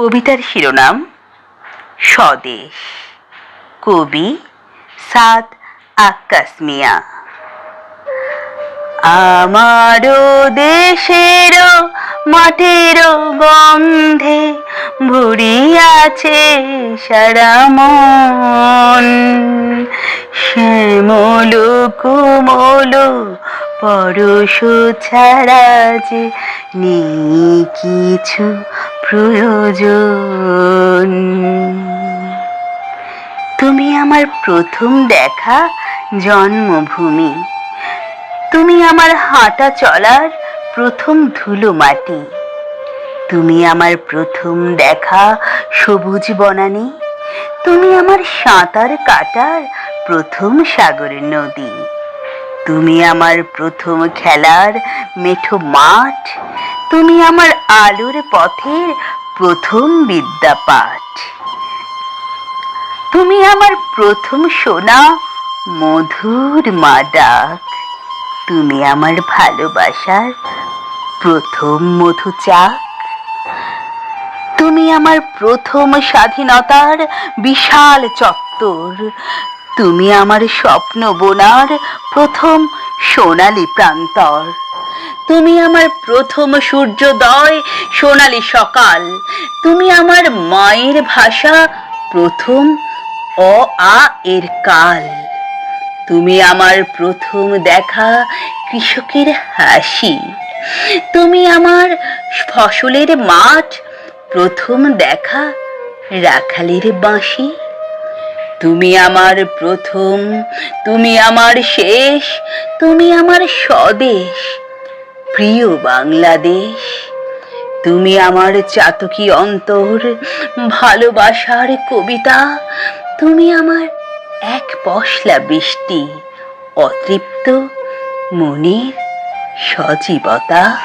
কবিতার শিরোনাম স্বদেশ। কবি সাদ আক্কাস মিয়া আমারও দেশেরও মাঠেরও গন্ধে ভরিয়াছে সারা মন। শ্যামল কোমল পরশ ছাড়া যে নেই কিছু প্রয়োজন। তুমি আমার প্রথম দেখা জন্মভূমি। তুমি আমার হাঁটা চলার প্রথম ধুলো মাটি। তুমি আমার প্রথম দেখা সবুজ বনানী। তুমি আমার সাঁতার কাটার প্রথম সাগরের নদী। তুমি আমার প্রথম খেলার মেঠো মাঠ, তুমি আমার আলোর পথের প্রথম বিদ্যাপাঠ তুমি আমার প্রথম সোনা, মধুর মা ডাক তুমি আমার ভালোবাসার প্রথম মধু চাক। তুমি আমার প্রথম স্বাধীনতার বিশাল চত্বর তুমি আমার স্বপ্ন বোনার প্রথম সোনালি প্রান্তর। তুমি আমার প্রথম সূর্যোদয়, সোনালি সকাল। তুমি আমার মায়ের ভাষা, প্রথম অ, আ, এর কাল। তুমি আমার প্রথম দেখা, কৃষকের হাসি। তুমি আমার ফসলের মাঠ, প্রথম দেখা, রাখালের বাঁশি। তুমি আমার প্রথম, তুমি আমার শেষ, তুমি আমার স্বদেশ। প্রিয় বাংলাদেশ, তুমি আমার চাতকি অন্তর, ভালোবাসার কবিতা, তুমি আমার এক পশলা বৃষ্টি, অতৃপ্ত মনের সজীবতা।